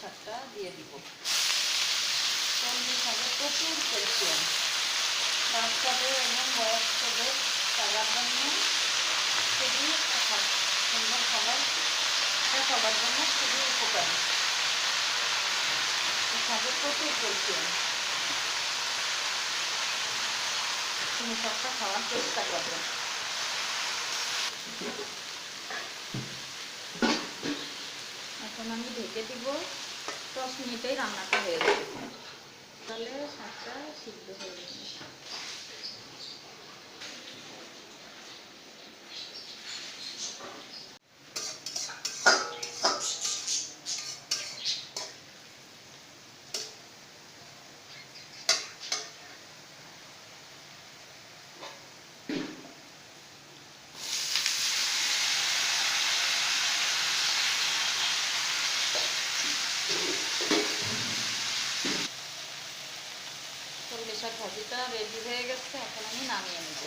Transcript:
শাকটা দিয়ে দিব। কলমি শাকে প্রচুর ক্যালসিয়াম। বাচ্চাদের এবং বয়স্কদের সবার জন্য খুবই সুন্দর খাবার সবার জন্য খুবই উপকারী। শাকে প্রচুর ক্যালসিয়াম। তুমি সবটা খাওয়ার চেষ্টা করবেন এখন আমি ঢেকে দিব। দশ মিনিটেই রান্নাটা হয়ে যাবে। তাহলে শাকটা সিদ্ধ হয়ে যাবে। শাক ভাজিটা রেডি হয়ে গেছে এখন আমি নামিয়ে নেব।